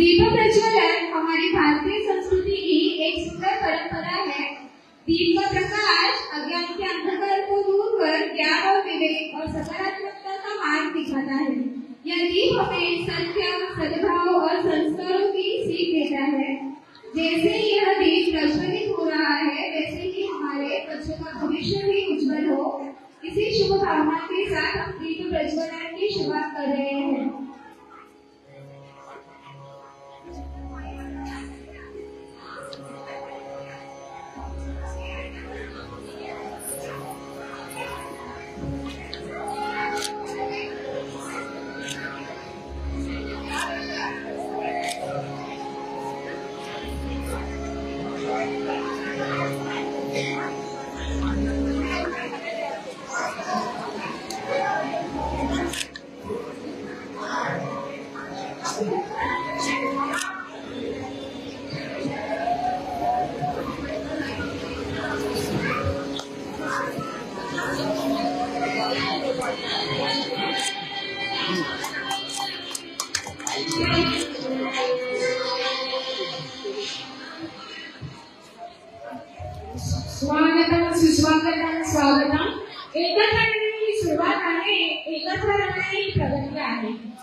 दीप प्रज्वलन हमारी भारतीय संस्कृति की एक सुंदर परंपरा है। दीप का प्रकाश अज्ञान के अंधकार को दूर कर ज्ञान और विवेक और सकारात्मकता का मार्ग दिखाता है। यह दीप हमें सत्य सद्भाव और संस्कारों की सीख देता है। जैसे ही यह दीप प्रज्वलित हो रहा है, वैसे ही हमारे बच्चों का भविष्य भी उज्जवल हो। इसी शुभ भावना के साथ हम दीप प्रज्वलन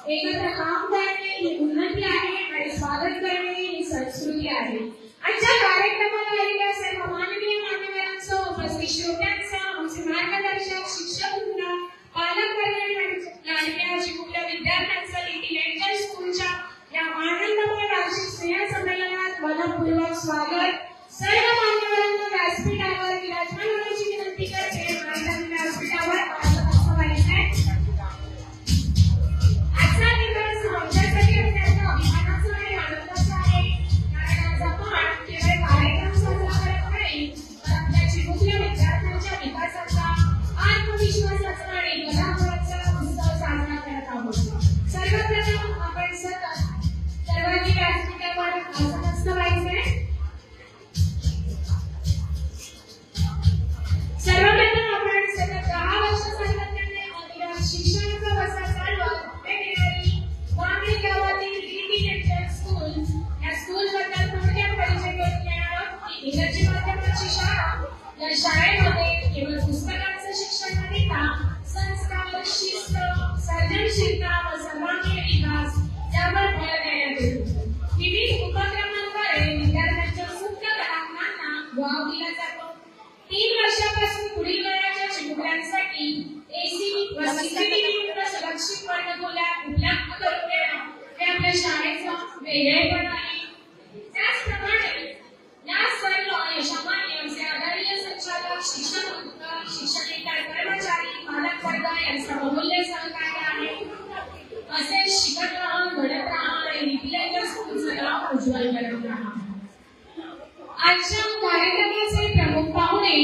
एकत्र हा. तर शाळेमध्ये केवळ पुस्तकांचं शिक्षण न देता संस्कार शिस्त सर्जनशीलता व सर्वांगीण विकास यावर भर देण्यात येतो. विविध उपक्रमांद्वारे विद्यार्थ्यांच्या सुप्त कलागुणांना वाव दिला जातो. तीन वर्षापासून पुढील वयाच्या चिमुकल्यांसाठी एसीबी व सीसीटीव्ही सुरक्षित वर्गखोल्या उपलब्ध करून देणं हे आपल्या शाळेचं वेगळेपण आहे. बहुमूल्य सहकार्य आहे. असे शिकत राहा घडत राहा आणि निखिलेंद्र स्कूलचं नाव उज्ज्वल करत राहा. आजच्या कार्यक्रमाचे प्रमुख पाहुणे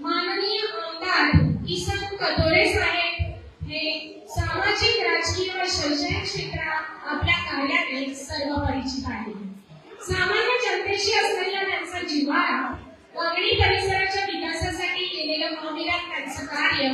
माननीय आमदार किसन कतोरे साहेब. हे सामाजिक राजकीय व शैक्षणिक क्षेत्रात आपल्या कार्याने सर्व परिचित आहे सामान्य जनतेशी असलेला त्यांचा जिव्हाळा वागणी परिसराच्या विकासासाठी केलेलं अविरत त्यांचं कार्य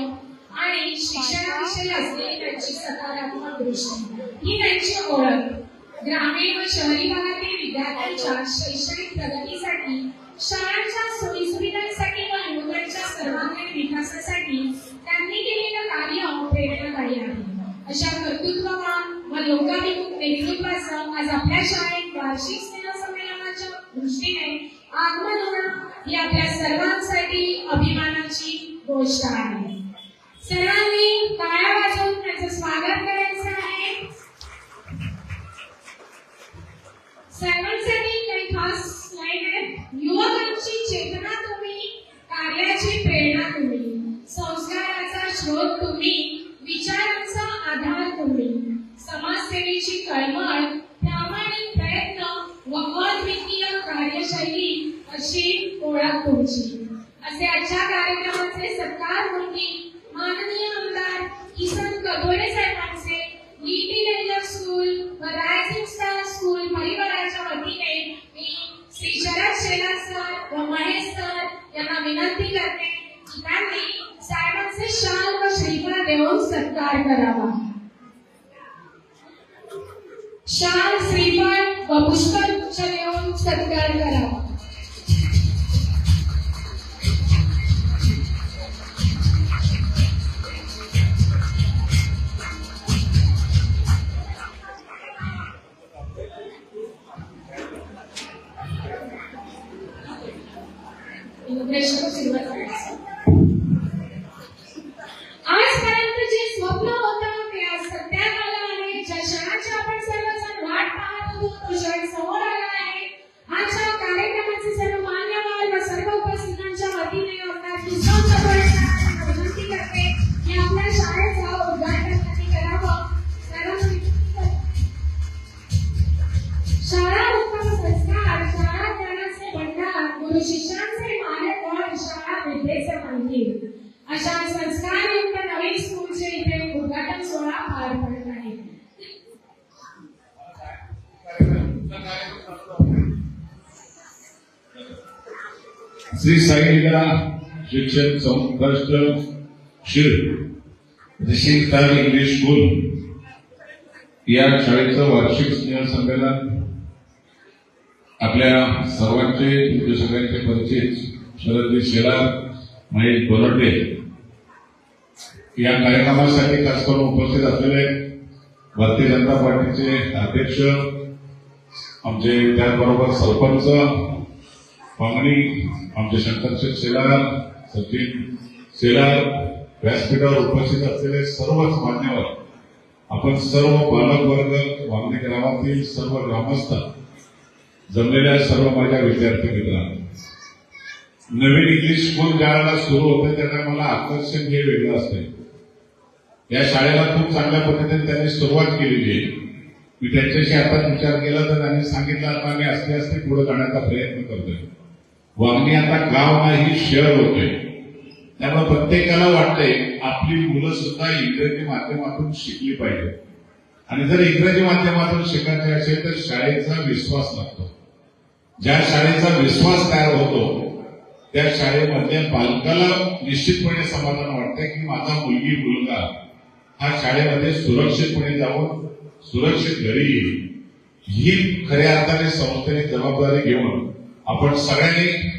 आणि शिक्षणाविषयी असलेली त्यांची सकारात्मक दृष्टी. ही त्यांची ओळख. ग्रामीण व शहरी भागातील विद्यार्थ्यांच्या शैक्षणिक प्रगतीसाठी शाळांच्या सोयीसुविधांसाठी व युवकांच्या सर्वांगीण विकासासाठी त्यांनी केलेलं कार्य प्रेरणादायी आहे. अशा कर्तृत्ववान व लोकाभिमुख नेतृत्वाचं आज आपल्या शाळेत वार्षिक स्नेह संमेलनाच्या दृष्टीने आगमन होणं ही आपल्या सर्वांसाठी अभिमानाची गोष्ट आहे. सर्वांनी टाळ्या वाजवून त्याचं स्वागत करायचं आहे. सर्वांसाठी काही खास स्लाइड आहेत. युवकांची चेतना तुम्ही कार्याची प्रेरणा तुम्ही संस्काराचा शोध तुम्ही विचारांचा आधार तुम्ही समाजसेवेची कळमळ प्रामाणिक प्रयत्न व अद्वितीय कार्यशैली अशी ओळख तुमची. असे आजच्या कार्यक्रमाचे सत्कार मूर्ती माननीय आमदार किसन कदोरे साहेबांचे लिटिल एंजल स्कूल व रायझिंग स्टार स्कूल परिवाराच्या वतीने मी श्री शरद शेलार सर व महेश सर यांना विनंती करते की त्यांनी साहेबांचे शाल व श्रीफळ देऊन सत्कार करावा शाल श्रीफळ व पुष्पगुच्छ देऊन सत्कार करावा इमिग्रेशन पार पडत नाही श्री साईला शिक्षण संघर्ष शिर रिशिंगताल इंग्लिश स्कूल या शाळेचं वार्षिक स्नेह संमेलन आपल्या सर्वांचे तुमचे सगळ्यांचे परिचित शरद शेलार महेश बनवटे या कार्यक्रमासाठी खास करून उपस्थित असलेले भारतीय जनता पार्टीचे अध्यक्ष आमचे त्याचबरोबर सरपंच पामणी आमचे शंकरशेठ शेलार सचिन शेलार व्यासपीठावर उपस्थित असलेले सर्वच मान्यवर आपण सर्व पालक वर्ग वामने गावातील सर्व ग्रामस्थ जमलेल्या सर्व माझ्या विद्यार्थी मित्रांनो नवीन इंग्लिश स्कूल ज्या वेळेला सुरू होते त्या मला आकर्षण हे वेगळं असते. या शाळेला खूप चांगल्या पद्धतीने त्यांनी सुरुवात केलेली आहे. मी त्यांच्याशी आपण विचार केला तर त्यांनी सांगितलं आता आम्ही असते असते पुढे जाण्याचा प्रयत्न करतोय. वागणी आता गाव नाही शहर होतोय. त्यामुळे प्रत्येकाला वाटतंय आपली मुलं सुद्धा इंग्रजी माध्यमातून शिकली पाहिजे आणि जर इंग्रजी माध्यमातून शिकायचे असेल तर शाळेचा विश्वास लागतो. ज्या शाळेचा विश्वास तयार होतो त्या शाळेमधल्या पालकाला निश्चितपणे समाधान वाटतं की माझा मुलगी मुलगा हा शाळेमध्ये सुरक्षितपणे जाऊन सुरक्षित घरी येईल. ही खऱ्या अर्थाने संस्थेने जबाबदारी घेऊन आपण सगळ्यांनी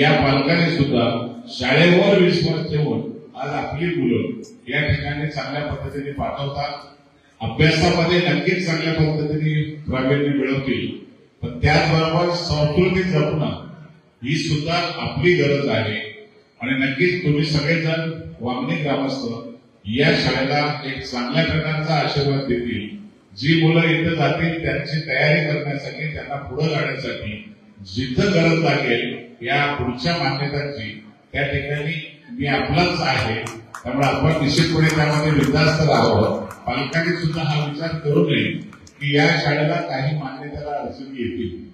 या पालकांनी सुद्धा शाळेवर विश्वास ठेवून आज आपली मुलं या ठिकाणी चांगल्या पद्धतीने पाठवतात. अभ्यासामध्ये नक्कीच चांगल्या पद्धतीने प्रावीण्य मिळवतील. पण त्याचबरोबर संस्कृती जपणं ही सुद्धा आपली गरज आहे. आणि नक्कीच तुम्ही सगळेजण वामणी ग्रामस्थ या शाळेला एक चांगल्या प्रकारचा आशीर्वाद देतील. जी मुलं इथं जातील त्यांची तयारी करण्यासाठी त्यांना पुढे जाण्यासाठी जिथं गरज लागेल या पुढच्या मान्यतांची त्या ठिकाणी मी आपलाच आहे. त्यामुळे आपण निश्चितपणे त्यामध्ये विधास्त राहावं. पालकांनी सुद्धा हा विचार करू नये की या शाळेला काही मान्यतेला अडचणी येतील.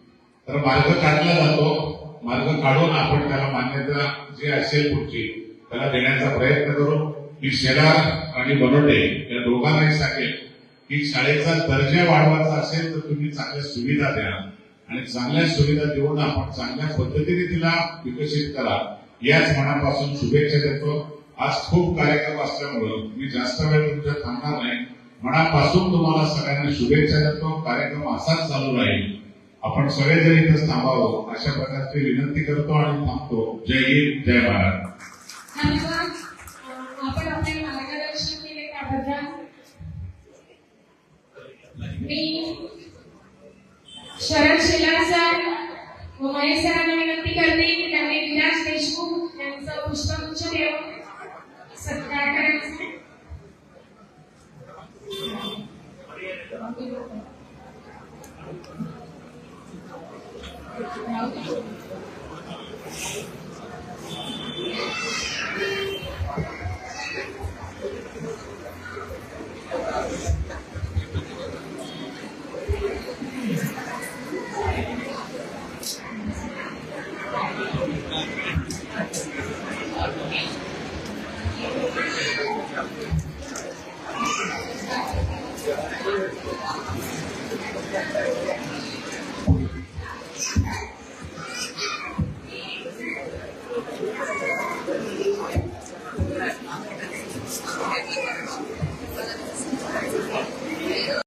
तर मार्ग काढला जातो. मार्ग काढून आपण त्याला मान्यता जी असेल पुढची त्याला देण्याचा प्रयत्न करू. की शेलार आणि बनोटे या दोघांनाही सांगेल की शाळेचा दर्जा वाढवायचा असेल तर तुम्ही चांगल्या सुविधा द्या आणि चांगल्या सुविधा देऊन आपण चांगल्या पद्धतीने तिला विकसित करा. याच मनापासून शुभेच्छा देतो. आज खूप कार्यक्रम असल्यामुळं मी जास्त वेळ तुमच्या थांबणार नाही. मनापासून तुम्हाला सगळ्यांना शुभेच्छा देतो. कार्यक्रम असाच चालू राहील. आपण सगळेजण इथं थांबावं अशा प्रकारची विनंती करतो आणि थांबतो. जय हिंद जय भारत. धन्यवाद. आपण आपले मार्गदर्शन केले त्याबद्दल मी Sharad Shelar sir Thank you.